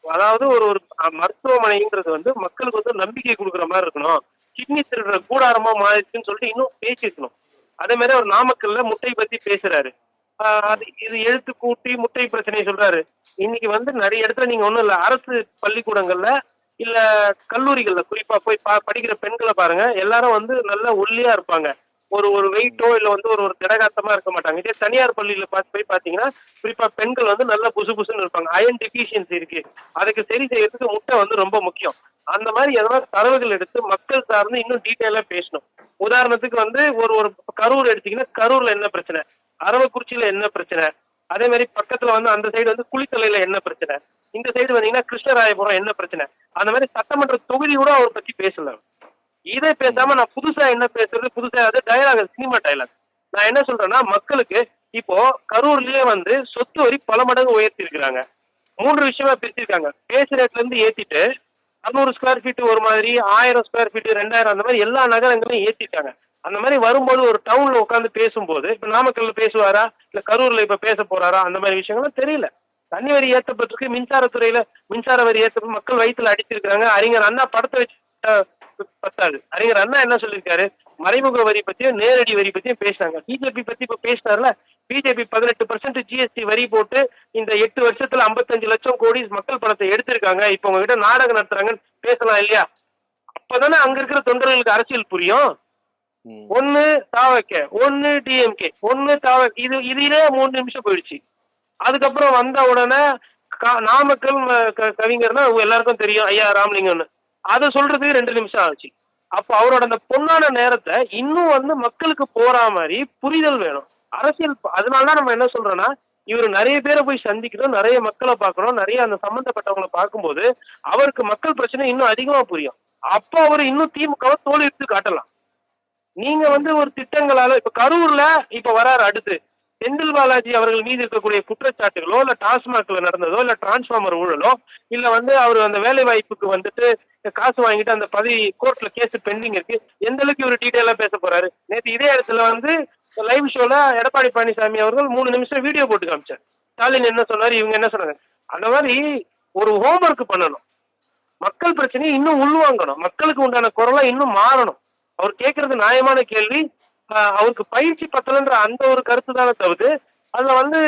அதாவது ஒரு ஒரு மருத்துவமனைன்றது மருத்துவமனைங்கிறது வந்து மக்களுக்கு வந்து நம்பிக்கை கொடுக்குற மாதிரி இருக்கணும். கிட்னி திருடுற கூடாரமா மாறிடுச்சுன்னு சொல்லிட்டு இன்னும் பேசியிருக்கணும். அதே மாதிரி அவர் நாமக்கல்ல முட்டை பத்தி பேசுறாரு. அது இது எழுத்து கூட்டி முட்டை பிரச்சனையை சொல்றாரு. இன்னைக்கு வந்து நிறைய இடத்துல நீங்க ஒண்ணும் இல்ல அரசு பள்ளிக்கூடங்கள்ல இல்ல கல்லூரிகள்ல குறிப்பா போய் பா- படிக்கிற பெண்களை பாருங்க. எல்லாரும் வந்து நல்லா ஒல்லியா இருப்பாங்க. ஒரு ஒரு வெயிட்டோ இல்ல வந்து ஒரு ஒரு திடகாத்தமா இருக்க மாட்டாங்க. இதே தனியார் பள்ளியில பார்த்து போய் பாத்தீங்கன்னா குறிப்பா பெண்கள் வந்து நல்லா புசு புசுன்னு இருப்பாங்க. அயன் டெபிஷியன்சி இருக்கு. அதுக்கு சரி செய்யறதுக்கு முட்டை வந்து ரொம்ப முக்கியம். அந்த மாதிரி எதனா தரவுகள் எடுத்து மக்கள் சார்ந்து இன்னும் டீட்டெயிலா பேசணும். உதாரணத்துக்கு வந்து ஒரு ஒரு கரூர் எடுத்தீங்கன்னா கரூர்ல என்ன பிரச்சனை? அரவக்குறிச்சியில என்ன பிரச்சனை? அதே மாதிரி பக்கத்துல வந்து அந்த சைடு வந்து குளித்தலையில என்ன பிரச்சனை? இந்த சைடு வந்தீங்கன்னா கிருஷ்ணராயபுரம் என்ன பிரச்சனை? அந்த மாதிரி சட்டமன்ற தொகுதி கூட அவர் பத்தி பேசல இதை பேசாம நான் புதுசா என்ன பேசுறது புதுசா அது டயலாக் சினிமா டயலாக் நான் என்ன சொல்றேன்னா மக்களுக்கு இப்போ கரூர்லயே வந்து சொத்து வரி பல மடங்கு உயர்த்தி இருக்கிறாங்க மூன்று விஷயமா பிரிச்சிருக்காங்க. பேசு ரேட்ல இருந்து ஏத்திட்டு அறுநூறு ஸ்கொயர் ஃபீட் ஒரு மாதிரி ஆயிரம் ஸ்கொயர் ஃபீட் ரெண்டாயிரம் அந்த மாதிரி எல்லா நகரங்களையும் ஏத்திட்டாங்க. அந்த மாதிரி வரும்போது ஒரு டவுன்ல உட்காந்து பேசும்போது இப்ப நாமக்கல்ல பேசுவாரா? இல்ல கரூர்ல இப்ப பேச போறாரா? அந்த மாதிரி விஷயங்கள்லாம் தெரியல. தண்ணி வரி ஏற்றப்பட்டிருக்கு மின்சாரத்துறையில மின்சார வரி ஏற்ற மக்கள் வயிற்றுல அடிச்சிருக்காங்க அறிஞர் அண்ணா படத்தை வச்சு பத்தாது. அறிஞர் அண்ணா என்ன சொல்லியிருக்காரு? மறைமுக வரி பத்தியும் நேரடி வரி பத்தியும் பேசினாங்க. பிஜேபி பத்தி இப்ப பேசினார்ல? பிஜேபி பதினெட்டு பர்சன்ட் ஜிஎஸ்டி வரி போட்டு இந்த எட்டு வருஷத்துல 55 லட்சம் கோடி மக்கள் பணத்தை எடுத்திருக்காங்க. இப்ப உங்ககிட்ட நாடகம் நடத்துறாங்கன்னு பேசலாம் இல்லையா? அப்பதானே அங்க இருக்கிற தொண்டர்களுக்கு அரசியல் புரியும். ஒண்ணு தாவக்க ஒண்ணு டிஎம்கே ஒண்ணு தாவ இது இதுலயே மூணு நிமிஷம் போயிடுச்சு. அதுக்கப்புறம் வந்த உடனே நாமக்கல் கவிஞர்னா எல்லாருக்கும் தெரியும். ஐயா ராமலிங்கம்னு. அதை சொல்றதுக்கு ரெண்டு நிமிஷம் ஆச்சு. அப்போ அவரோட அந்த பொண்ணான நேரத்தை இன்னும் வந்து மக்களுக்கு போற மாதிரி புரிதல் வேணும். அரசியல் அதனாலதான் நம்ம என்ன சொல்றோம்னா இவர் நிறைய பேரை போய் சந்திக்கணும் நிறைய மக்களை பார்க்கணும் நிறைய அந்த சம்பந்தப்பட்டவங்களை பார்க்கும்போது அவருக்கு மக்கள் பிரச்சனை இன்னும் அதிகமா புரியும். அப்போ அவர் இன்னும் திமுகவை தோல் எடுத்து காட்டலாம். நீங்க வந்து ஒரு திட்டங்களால இப்ப கரூர்ல இப்ப வராரு அடுத்து. செந்தில் பாலாஜி அவர்கள் மீது இருக்கக்கூடிய குற்றச்சாட்டுகளோ இல்ல டாஸ்மாக்ல நடந்ததோ இல்ல டிரான்ஸ்பார்மர் ஊழலோ இல்ல வந்து அவர் அந்த வேலை வாய்ப்புக்கு வந்துட்டு காசு வாங்கிட்டு அந்த பதவி கோர்ட்ல கேஸ் பெண்டிங் இருக்கு. எந்த அளவுக்கு இவர் டீட்டெயிலா பேச போறாரு? நேத்து இதே இடத்துல வந்து லைவ் ஷோல எடப்பாடி பழனிசாமி அவர்கள் மூணு நிமிஷம் வீடியோ போட்டு காமிச்சார். ஸ்டாலின் என்ன சொன்னாரு இவங்க என்ன சொன்னாங்க? அந்த மாதிரி ஒரு ஹோம்ஒர்க் பண்ணணும். மக்கள் பிரச்சனையை இன்னும் உள்வாங்கணும். மக்களுக்கு உண்டான குரலா இன்னும் மாறணும். அவர் கேட்கறது நியாயமான கேள்வி. அவருக்கு பயிற்சி பத்தலன்ற அந்த ஒரு கருத்து தானே தவிர்த்து அதுல வந்து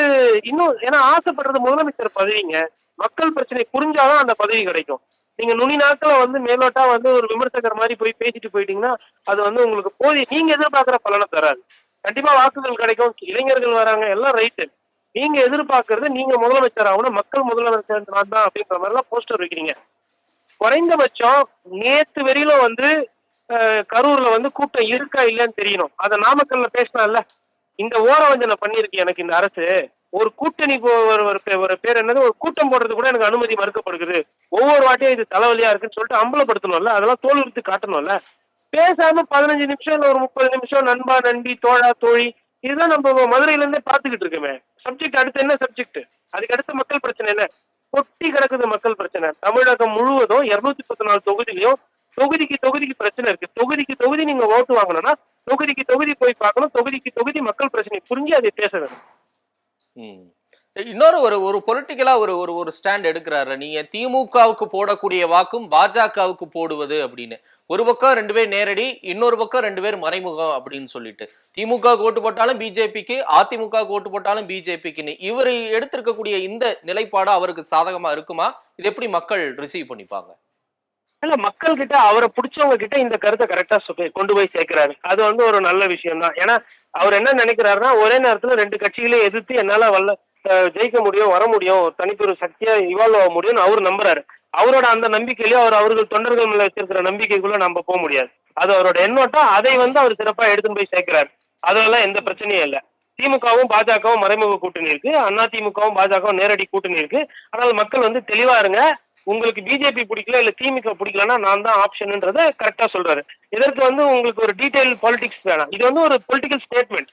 இன்னும் ஏன்னா ஆசைப்படுறது முதலமைச்சர் பதவிங்க. மக்கள் பிரச்சனை புரிஞ்சாதான் அந்த பதவி கிடைக்கும். நீங்க நுனி நாட்கள வந்து மேலோட்டா வந்து ஒரு விமர்சகர் மாதிரி போய் பேசிட்டு போயிட்டீங்கன்னா அது வந்து உங்களுக்கு போதிய நீங்க எதிர்பார்க்கிற பலனை தராது. கண்டிப்பா வாக்குகள் கிடைக்கும் இளைஞர்கள் வராங்க எல்லாம் ரைட்டு. நீங்க எதிர்பார்க்கறது நீங்க முதலமைச்சர் ஆகணும் மக்கள் முதலமைச்சர் நான் தான் அப்படின்ற மாதிரி எல்லாம் போஸ்டர் வைக்கிறீங்க. குறைந்தபட்சம் நேத்து வரையில வந்து கரூர்ல வந்து கூட்டம் இருக்கா இல்லைன்னு தெரியணும். அதை நாமக்கல்ல பேசினால இந்த ஓரவஞ்சனை பண்ணிருக்கு எனக்கு இந்த அரசு. ஒரு கூட்டணி ஒரு ஒரு ஒரு பேர் என்னது? ஒரு கூட்டம் போடுறது கூட எனக்கு அனுமதி மறுக்கப்படுகிறது. ஒவ்வொரு வாட்டியும் இது தலைவலியா இருக்குன்னு சொல்லிட்டு அம்பலப்படுத்தணும்ல? அதெல்லாம் தோல் உறுத்து காட்டணும்ல? பேசாம பதினஞ்சு நிமிஷம் இல்ல ஒரு முப்பது நிமிஷம் நண்பா நண்பி தோழா தோழி இதுதான் நம்ம மதுரையில இருந்தே பாத்துக்கிட்டு இருக்கோமே. சப்ஜெக்ட் அடுத்து என்ன சப்ஜெக்ட் அதுக்கு அடுத்த மக்கள் பிரச்சனை என்ன? கொட்டி கிடக்குது மக்கள் பிரச்சனை. தமிழகம் முழுவதும் இருநூத்தி பத்து நாலு தொகுதியிலையும் தொகுதிக்கு தொகுதிக்கு பிரச்சனை இருக்கு. தொகுதிக்கு தொகுதி நீங்க ஓட்டு வாங்கணும்னா தொகுதிக்கு தொகுதி போய் பார்க்கணும். தொகுதிக்கு தொகுதி மக்கள் பிரச்சனை புரிஞ்சு அதை பேச வேணும். இன்னொரு ஒரு ஒரு பொலிட்டிக்கலா ஒரு ஒரு ஒரு ஸ்டாண்ட் எடுக்கிறாரு. நீங்க திமுகவுக்கு போடக்கூடிய வாக்கும் பாஜகவுக்கு போடுவது அப்படின்னு. ஒரு பக்கம் ரெண்டு பேர் நேரடி இன்னொரு பக்கம் ரெண்டு பேர் மறைமுகம் அப்படின்னு சொல்லிட்டு. திமுக ஓட்டு போட்டாலும் பிஜேபிக்கு அதிமுக ஓட்டு போட்டாலும் பிஜேபிக்குன்னு. இவர் எடுத்திருக்கக்கூடிய இந்த நிலைப்பாடு அவருக்கு சாதகமா இருக்குமா? இது எப்படி மக்கள் ரிசீவ் பண்ணிப்பாங்க? இல்ல மக்கள் கிட்ட அவரை பிடிச்சவங்க கிட்ட இந்த கருத்தை கரெக்டா கொண்டு போய் சேர்க்கிறாரு. அது வந்து ஒரு நல்ல விஷயம் தான் ஏன்னா அவர் என்ன நினைக்கிறாருன்னா ஒரே நேரத்துல ரெண்டு கட்சிகளையும் எதிர்த்து என்னால வல்ல ஜெயிக்க முடியும் வர முடியும் ஒரு தனிப்பெரும் சக்தியா இவால்வ் ஆக முடியும்னு அவர் நம்புறாரு. அவரோட அந்த நம்பிக்கையிலயோ அவர் அவர்கள் தொண்டர்கள் மேல வச்சிருக்கிற நம்பிக்கைக்குள்ள நம்ம போக முடியாது. அது அவரோட எண்ணோட்டம் அதை வந்து அவர் சிறப்பா எடுத்துன்னு போய் சேர்க்கிறாரு. அதெல்லாம் எந்த பிரச்சனையும் இல்லை. திமுகவும் பாஜகவும் மறைமுக கூட்டணி இருக்கு. அண்ணா திமுகவும் பாஜகவும் நேரடி கூட்டணி இருக்கு. ஆனால் மக்கள் வந்து தெளிவா இருங்க உங்களுக்கு பிஜேபி பிடிக்கல இல்ல திமுக பிடிக்கலன்னா நான் தான் ஆப்ஷன்ன்றத கரெக்டா சொல்றாரு. இதற்கு வந்து உங்களுக்கு ஒரு டீடைல் பாலிடிக்ஸ் வேணாம். இது வந்து ஒரு பொலிட்டிக்கல் ஸ்டேட்மெண்ட்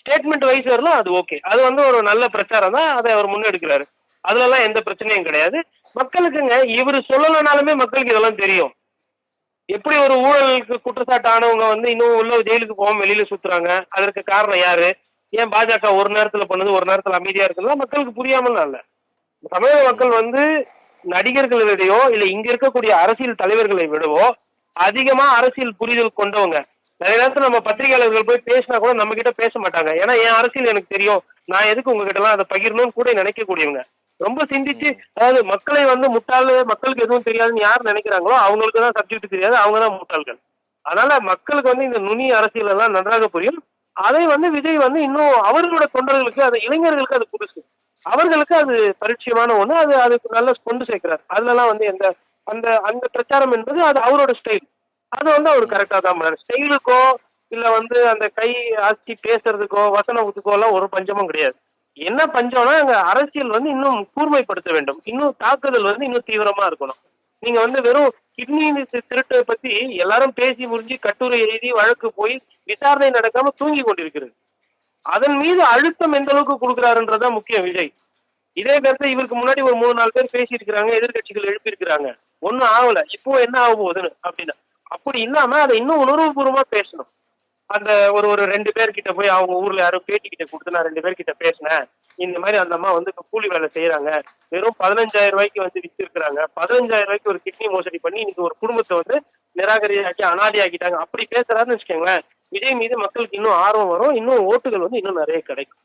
ஸ்டேட்மெண்ட் வைஸ் வரலாம் அது ஓகே அது வந்து ஒரு நல்ல பிரச்சாரம் தான். அதை அவர் முன்னெடுக்கிறாரு. அதுல எல்லாம் எந்த பிரச்சனையும் கிடையாது. மக்களுக்குங்க இவர் சொல்லலைனாலுமே மக்களுக்கு இதெல்லாம் தெரியும். எப்படி ஒரு ஊழலுக்கு குற்றச்சாட்டானவங்க வந்து இன்னும் உள்ள ஜெயிலுக்கு போகாம வெளியில சுத்துறாங்க? அதற்கு காரணம் யாரு? ஏன் பாஜக ஒரு நேரத்துல பண்ணுது ஒரு நேரத்துல அமைதியா இருக்குன்னா மக்களுக்கு புரியாமல் இல்ல. தமிழக மக்கள் வந்து நடிகர்களை விடையோ இல்ல இங்க இருக்கக்கூடிய அரசியல் தலைவர்களை விடவோ அதிகமா அரசியல் புரிதல் கொண்டவங்க. நிறைய நேரத்துல நம்ம பத்திரிகையாளர்கள் போய் பேசினா கூட நம்ம கிட்ட பேச மாட்டாங்க. ஏன்னா என் அரசியல் எனக்கு தெரியும். நான் எதுக்கு உங்ககிட்ட எல்லாம் அதை பகிரணும்னு கூட நினைக்கக்கூடியவங்க. ரொம்ப சிந்திச்சு அதாவது மக்களை வந்து முட்டாள் மக்களுக்கு எதுவும் தெரியாதுன்னு யார் நினைக்கிறாங்களோ அவங்களுக்கு தான் சப்ஜெக்ட் தெரியாது. அவங்க தான் முட்டாள்கள். அதனால மக்களுக்கு வந்து இந்த நுனி அரசியல் எல்லாம் நன்றாக புரியும். அதை வந்து விஜய் வந்து இன்னும் அவர்களோட தொண்டர்களுக்கு அது இளைஞர்களுக்கு அது புதுசு. அவர்களுக்கு அது பரிச்சயமான ஒண்ணு. அது அதுக்கு நல்லா கொண்டு சேர்க்கிறார். அதுலலாம் வந்து எந்த அந்த அந்த பிரச்சாரம் என்பது அது அவரோட ஸ்டைல் அது வந்து அவர் கரெக்டா தான் பண்ணார். ஸ்டைலுக்கோ இல்ல வந்து அந்த கை ஆசி பேசுறதுக்கோ வசனத்துக்கோ எல்லாம் ஒரு பஞ்சமும் கிடையாது. என்ன பஞ்சம்னா அங்க அரசியல் வந்து இன்னும் கூர்மைப்படுத்த வேண்டும். இன்னும் தாக்குதல் வந்து இன்னும் தீவிரமா இருக்கணும். நீங்க வந்து வெறும் கிட்னி திருட்டை பத்தி எல்லாரும் பேசி முடிஞ்சு கட்டுரை எழுதி வழக்கு போய் விசாரணை நடக்காம தூங்கி கொண்டிருக்கிறது. அதன் மீது அழுத்தம் எந்த அளவுக்கு கொடுக்குறாருன்றதான் முக்கியம் விஜய் இதே கருத்தை இவருக்கு முன்னாடி ஒரு மூணு நாலு பேர் பேசி இருக்கிறாங்க எதிர்கட்சிகள் எழுப்பியிருக்கிறாங்க. ஒன்னும் ஆகல. இப்போ என்ன ஆக போகுதுன்னு அப்படின்னா அப்படி இல்லாம அதை இன்னும் உணர்வுபூர்வமா பேசணும். அந்த ஒரு ஒரு ரெண்டு பேர்கிட்ட போய் அவங்க ஊர்ல யாரும் பேட்டி கிட்ட கொடுத்து நான் ரெண்டு பேர்கிட்ட பேசினேன். இந்த மாதிரி அந்த அம்மா வந்து கூலி வேலை செய்யறாங்க வெறும் பதினஞ்சாயிரம் ரூபாய்க்கு வந்து வித்திருக்கிறாங்க. பதினஞ்சாயிரம் ரூபாய்க்கு ஒரு கிட்னி மோசடி பண்ணி இன்னைக்கு ஒரு குடும்பத்தை வந்து நிராகரியாக்கி அனாதி ஆக்கிட்டாங்க அப்படி பேசுறாருன்னு வச்சுக்கோங்களேன். விஜய் மீது மக்களுக்கு இன்னும் ஆர்வம் வரும். இன்னும் ஓட்டுகள் வந்து இன்னும் நிறைய கிடைக்கும்.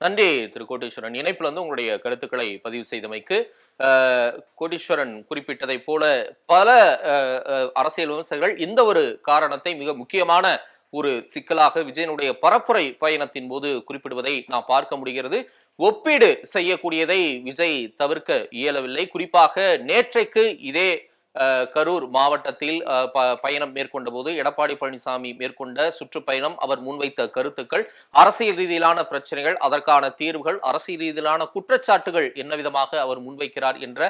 நன்றி திரு கோட்டீஸ்வரன். இணைப்பில் வந்து உங்களுடைய கருத்துக்களை பதிவு செய்தமைக்கு அஹ், கோடீஸ்வரன் குறிப்பிட்டதை போல பல அரசியல் விமர்சகர்கள் இந்த ஒரு காரணத்தை மிக முக்கியமான ஒரு சிக்கலாக விஜயனுடைய பரப்புரை பயணத்தின் போது குறிப்பிடுவதை நாம் பார்க்க முடிகிறது. ஒப்பீடு செய்யக்கூடியதை விஜய் தவிர்க்க இயலவில்லை. குறிப்பாக நேற்றைக்கு இதே கரூர் மாவட்டத்தில் ப- பயணம் மேற்கொண்ட போது எடப்பாடி பழனிசாமி மேற்கொண்ட சுற்றுப்பயணம் அவர் முன்வைத்த கருத்துக்கள் அரசியல் ரீதியிலான பிரச்சனைகள் அதற்கான தீர்வுகள் அரசியல் ரீதியிலான குற்றச்சாட்டுகள் என்ன விதமாக அவர் முன்வைக்கிறார் என்ற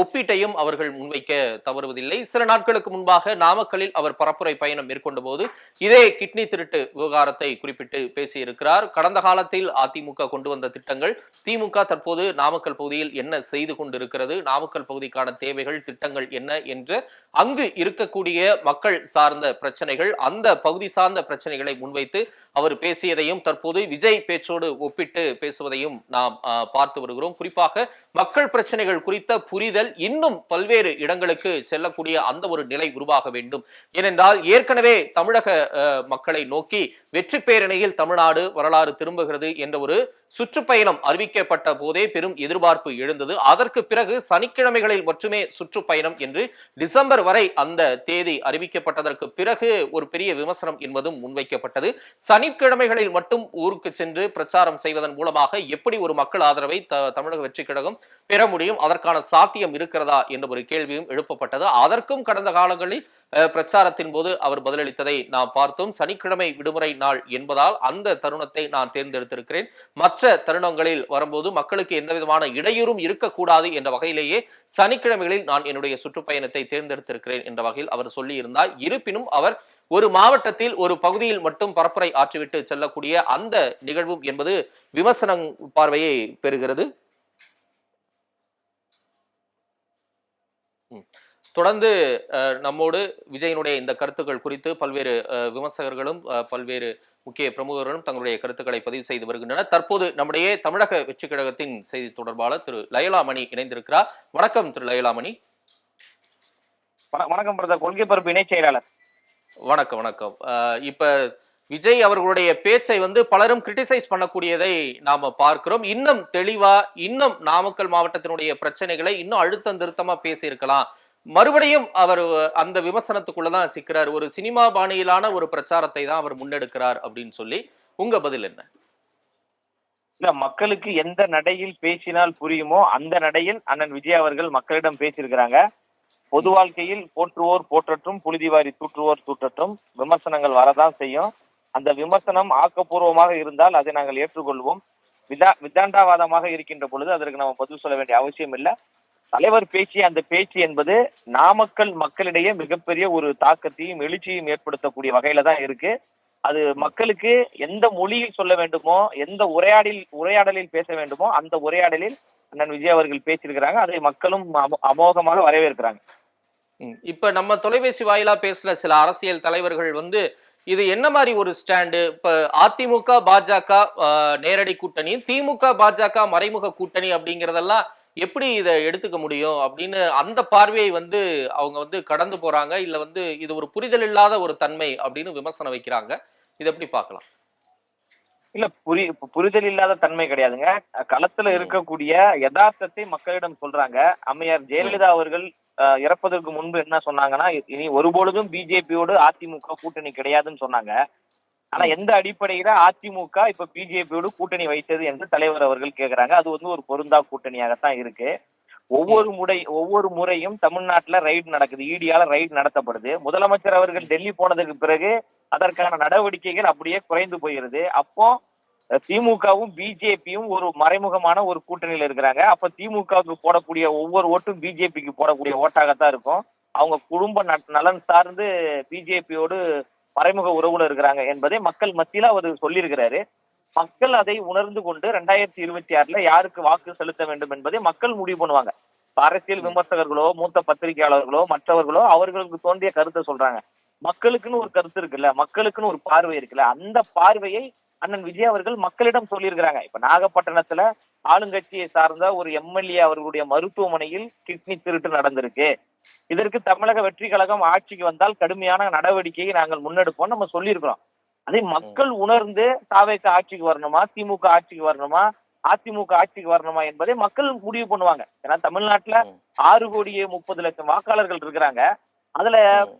ஒப்பீட்டையும் அவர்கள் முன்வைக்க தவறுவதில்லை. சில நாட்களுக்கு முன்பாக நாமக்கல்லில் அவர் பரப்புரை பயணம் மேற்கொண்ட போது இதே கிட்னி திருட்டு விவகாரத்தை குறிப்பிட்டு பேசியிருக்கிறார். கடந்த காலத்தில் அதிமுக கொண்டு வந்த திட்டங்கள் திமுக தற்போது நாமக்கல் பகுதியில் என்ன செய்து கொண்டிருக்கிறது நாமக்கல் பகுதிக்கான தேவைகள் திட்டங்கள் என்ன என்று அங்கு இருக்கக்கூடிய மக்கள் சார்ந்த பிரச்சனைகள் அந்த பகுதி சார்ந்த பிரச்சனைகளை முன்வைத்து அவர் பேசியதையும் தற்போது விஜய் பேச்சோடு ஒப்பிட்டு பேசுவதையும் நாம் பார்த்து வருகிறோம். குறிப்பாக மக்கள் பிரச்சனைகள் குறித்த புரிதல் இன்னும் பல்வேறு இடங்களுக்கு செல்லக்கூடிய அந்த ஒரு நிலை உருவாக வேண்டும். ஏனென்றால் ஏற்கனவே தமிழக மக்களை நோக்கி வெற்றி பேரணியில் தமிழ்நாடு வரலாறு திரும்புகிறது என்ற ஒரு சுற்றுப்பயணம் அறிவிக்கப்பட்ட போதே பெரும் எதிர்பார்ப்பு எழுந்தது. அதற்கு பிறகு சனிக்கிழமைகளில் மட்டுமே சுற்றுப்பயணம் என்று டிசம்பர் வரை அந்த தேதி அறிவிக்கப்பட்டதற்கு பிறகு ஒரு பெரிய விமர்சனம் என்பதும் முன்வைக்கப்பட்டது. சனிக்கிழமைகளில் மட்டும் ஊருக்கு சென்று பிரச்சாரம் செய்வதன் மூலமாக எப்படி ஒரு மக்கள் ஆதரவை த- தமிழக வெற்றி கழகம் பெற முடியும்? அதற்கான சாத்தியம் இருக்கிறதா? என்ற ஒரு கேள்வியும் எழுப்பப்பட்டது. அதற்கும் கடந்த காலங்களில் பிரச்சாரத்தின் போது அவர் பதிலளித்ததை நாம் பார்த்தோம். சனிக்கிழமை விடுமுறை நாள் என்பதால் அந்த தருணத்தை நான் தேர்ந்தெடுத்திருக்கிறேன். மற்ற தருணங்களில் வரும்போது மக்களுக்கு எந்த விதமான இடையூறும் இருக்கக்கூடாது என்ற வகையிலேயே சனிக்கிழமைகளில் நான் என்னுடைய சுற்றுப்பயணத்தை தேர்ந்தெடுத்திருக்கிறேன் என்ற வகையில் அவர் சொல்லியிருந்தார். இருப்பினும் அவர் ஒரு மாவட்டத்தில் ஒரு பகுதியில் மட்டும் பரப்புரை ஆற்றிவிட்டு செல்லக்கூடிய அந்த நிகழ்வும் என்பது விமர்சனம் பார்வையை பெறுகிறது ம். தொடர்ந்து அஹ், நம்மோடு விஜயனுடைய இந்த கருத்துக்கள் குறித்து பல்வேறு விமர்சகர்களும் பல்வேறு முக்கிய பிரமுகர்களும் தங்களுடைய கருத்துக்களை பதிவு செய்து வருகின்றனர். தற்போது நம்முடைய தமிழக வெற்றி கழகத்தின் செய்தி தொடர்பாளர் திரு லயலாமணி இணைந்திருக்கிறார். வணக்கம் திரு லயலாமணி. வண- வணக்கம் பிரதர். கொள்கை பரப்பு இணைச் செயலாளர். வணக்கம் வணக்கம். அஹ், இப்ப விஜய் அவர்களுடைய பேச்சை வந்து பலரும் கிரிட்டிசைஸ் பண்ணக்கூடியதை நாம பார்க்கிறோம். இன்னும் தெளிவா இன்னும் நாமக்கல் மாவட்டத்தினுடைய பிரச்சனைகளை இன்னும் அழுத்தம் திருத்தமா பேசியிருக்கலாம். மறுபடியும் அவர் அந்த விமர்சனத்துக்குள்ளதான் சிக்கிறார். ஒரு சினிமா பாணியிலான ஒரு பிரச்சாரத்தை தான் அவர் முன்னெடுக்கிறார் அப்படின்னு சொல்லி உங்க பதில் என்ன? இல்ல மக்களுக்கு எந்த நடையில் பேசினால் புரியுமோ அந்த நடையில் அண்ணன் விஜய் அவர்கள் மக்களிடம் பேசியிருக்கிறாங்க. பொது வாழ்க்கையில் போற்றுவோர் போற்றட்டும் புழுதிவாரி தூற்றுவோர் தூற்றட்டும் விமர்சனங்கள் வரதான் செய்யும். அந்த விமர்சனம் ஆக்கப்பூர்வமாக இருந்தால் அதை நாங்கள் ஏற்றுக்கொள்வோம். விதா விதாண்டாவாதமாக இருக்கின்ற பொழுது அதற்கு நம்ம பதில் சொல்ல வேண்டிய அவசியம் இல்லை. தலைவர் பேச்சு அந்த பேச்சு என்பது நாமக்கல் மக்களிடையே மிகப்பெரிய ஒரு தாக்கத்தையும் எழுச்சியும் ஏற்படுத்தக்கூடிய வகையில தான் இருக்கு. அது மக்களுக்கு எந்த மொழியில் சொல்ல வேண்டுமோ எந்த உரையாடலில் உரையாடலில் பேச வேண்டுமோ அந்த உரையாடலில் அண்ணன் விஜய் அவர்கள் பேசியிருக்கிறாங்க. அதை மக்களும் அமோ- அமோகமாக வரவேற்கிறாங்க. இப்ப நம்ம தொலைபேசி வாயிலா பேசின சில அரசியல் தலைவர்கள் வந்து இது என்ன மாதிரி ஒரு ஸ்டாண்டு? இப்ப அதிமுக பாஜக ஆஹ், நேரடி கூட்டணி திமுக பாஜக மறைமுக கூட்டணி அப்படிங்கறதெல்லாம் எப்படி இதை எடுத்துக்க முடியும் அப்படின்னு அந்த பார்வையை வந்து அவங்க வந்து கடந்து போறாங்க இல்ல வந்து இது ஒரு புரிதல் இல்லாத ஒரு தன்மை அப்படின்னு விமர்சனம் வைக்கிறாங்க. இதை எப்படி பார்க்கலாம்? இல்ல புரி புரிதல் இல்லாத தன்மை கிடையாதுங்க. களத்துல. இருக்கக்கூடிய யதார்த்தத்தை மக்களிடம் சொல்றாங்க. அம்மையார் ஜெயலலிதா அவர்கள் இறப்பதற்கு முன்பு என்ன சொன்னாங்கன்னா இனி ஒருபொழுதும் பிஜேபியோடு அதிமுக கூட்டணி கிடையாதுன்னு சொன்னாங்க. ஆனா எந்த அடிப்படையில அதிமுக இப்ப பிஜேபியோடு கூட்டணி வைத்தது என்று தலைவர் அவர்கள் கேக்குறாங்க. அது வந்து ஒரு பொருந்தா கூட்டணியாகத்தான் இருக்கு. ஒவ்வொரு முறை ஒவ்வொரு முறையும் தமிழ்நாட்டுல ரைடு நடக்குது. ஈடியால ரைடு நடத்தப்படுது. முதலமைச்சர் அவர்கள் டெல்லி போனதுக்கு பிறகு அதற்கான நடவடிக்கைகள் அப்படியே குறைந்து போயிருது. அப்போ திமுகவும் பிஜேபியும் ஒரு மறைமுகமான ஒரு கூட்டணியில இருக்கிறாங்க. அப்ப திமுகவுக்கு போடக்கூடிய ஒவ்வொரு ஓட்டும் பிஜேபிக்கு போடக்கூடிய ஓட்டாகத்தான் இருக்கும். அவங்க குடும்ப நலன் சார்ந்து பிஜேபியோடு மறைமுக உறவுல இருக்கிறாங்க என்பதை மக்கள் மத்தியில அவர் சொல்லியிருக்கிறாரு. மக்கள் அதை உணர்ந்து கொண்டு ரெண்டாயிரத்தி இருபத்தி ஆறுல யாருக்கு வாக்கு செலுத்த வேண்டும் என்பதை மக்கள் முடிவு பண்ணுவாங்க. அரசியல் விமர்சகர்களோ மூத்த பத்திரிகையாளர்களோ மற்றவர்களோ அவர்களுக்கு தோன்றிய கருத்தை சொல்றாங்க. மக்களுக்குன்னு ஒரு கருத்து இருக்குல்ல மக்களுக்குன்னு ஒரு பார்வை இருக்குல்ல அந்த பார்வையை அண்ணன் விஜய் அவர்கள் மக்களிடம் சொல்லியிருக்கிறாங்க. இப்ப நாகப்பட்டினத்துல ஆளுங்கட்சியை சார்ந்த ஒரு எம்எல்ஏ அவர்களுடைய மருத்துவமனையில் கிட்னி திருட்டு நடந்திருக்கு. இதற்கு தமிழக வெற்றி கழகம் ஆட்சிக்கு வந்தால் கடுமையான நடவடிக்கையை நாங்கள் முன்னெடுப்போம் நம்ம சொல்லியிருக்கிறோம். அதை மக்கள் உணர்ந்து தாவேக்கு ஆட்சிக்கு வரணுமா திமுக ஆட்சிக்கு வரணுமா அதிமுக ஆட்சிக்கு வரணுமா என்பதை மக்கள் முடிவு பண்ணுவாங்க. ஏன்னா தமிழ்நாட்டுல. ஆறு கோடியே முப்பது லட்சம் வாக்காளர்கள் இருக்கிறாங்க. அதுல.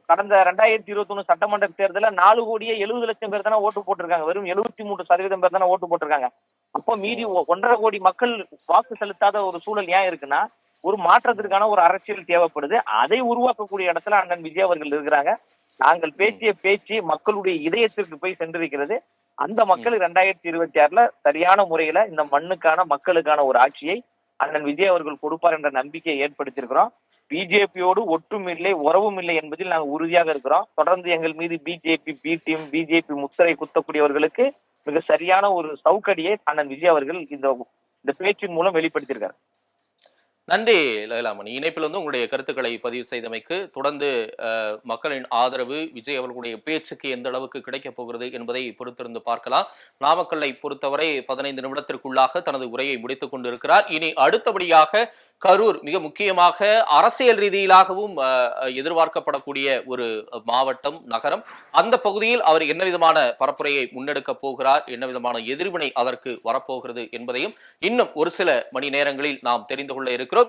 கடந்த ரெண்டாயிரத்தி இருபத்தி ஒண்ணு சட்டமன்ற தேர்தல நாலு கோடியே எழுபது லட்சம் பேர் தானே ஓட்டு போட்டிருக்காங்க. வெறும் எழுபத்தி மூணு சதவீதம் பேர் தானே ஓட்டு போட்டிருக்காங்க. அப்போ மீதி ஒன்றரை கோடி மக்கள் வாக்கு செலுத்தாத ஒரு சூழல் ஏன் இருக்குன்னா ஒரு மாற்றத்திற்கான ஒரு அரசியல் தேவைப்படுது. அதை உருவாக்கக்கூடிய இடத்துல அண்ணன் விஜய் அவர்கள் இருக்கிறாங்க. நாங்கள் பேசிய பேச்சு மக்களுடைய இதயத்திற்கு போய் சென்றிருக்கிறது. அந்த மக்கள் இரண்டாயிரத்தி இருபத்தி ஆறுல சரியான முறையில இந்த மண்ணுக்கான மக்களுக்கான ஒரு ஆட்சியை அண்ணன் விஜய் அவர்கள் கொடுப்பார் என்ற நம்பிக்கையை ஏற்படுத்தியிருக்கிறோம். பிஜேபியோடு ஒட்டும் இல்லை உறவும் இல்லை என்பதில் நாங்கள் உறுதியாக இருக்கிறோம். தொடர்ந்து எங்கள் மீது பிஜேபி பி டீம் பிஜேபி முத்திரை குத்தக்கூடியவர்களுக்கு மிக சரியான ஒரு சவுக்கடியை அண்ணன் விஜய் அவர்கள் இந்த இந்த பேச்சின் மூலம் வெளிப்படுத்தியிருக்காரு. நன்றி லயலாமணி இணைப்பில் வந்து உங்களுடைய கருத்துக்களை பதிவு செய்தமைக்கு தொடர்ந்து மக்களின் ஆதரவு விஜய் அவர்களுடைய பேச்சுக்கு எந்த அளவுக்கு கிடைக்கப் போகிறது என்பதை பொறுத்திருந்து பார்க்கலாம். நாமக்கல்லை பொறுத்தவரை பதினைந்து நிமிடத்திற்குள்ளாக தனது உரையை முடித்துக் கொண்டிருக்கிறார். இனி அடுத்தபடியாக கரூர் மிக முக்கியமாக அரசியல் ரீதியிலாகவும் அஹ், எதிர்பார்க்கப்படக்கூடிய ஒரு மாவட்டம் நகரம். அந்த பகுதியில் அவர் என்ன விதமான பரப்புரையை முன்னெடுக்க போகிறார் என்ன விதமான எதிர்வினை அவருக்கு வரப்போகிறது என்பதையும் இன்னும் ஒரு சில மணி நேரங்களில் நாம் தெரிந்து கொள்ள இருக்கிறோம்.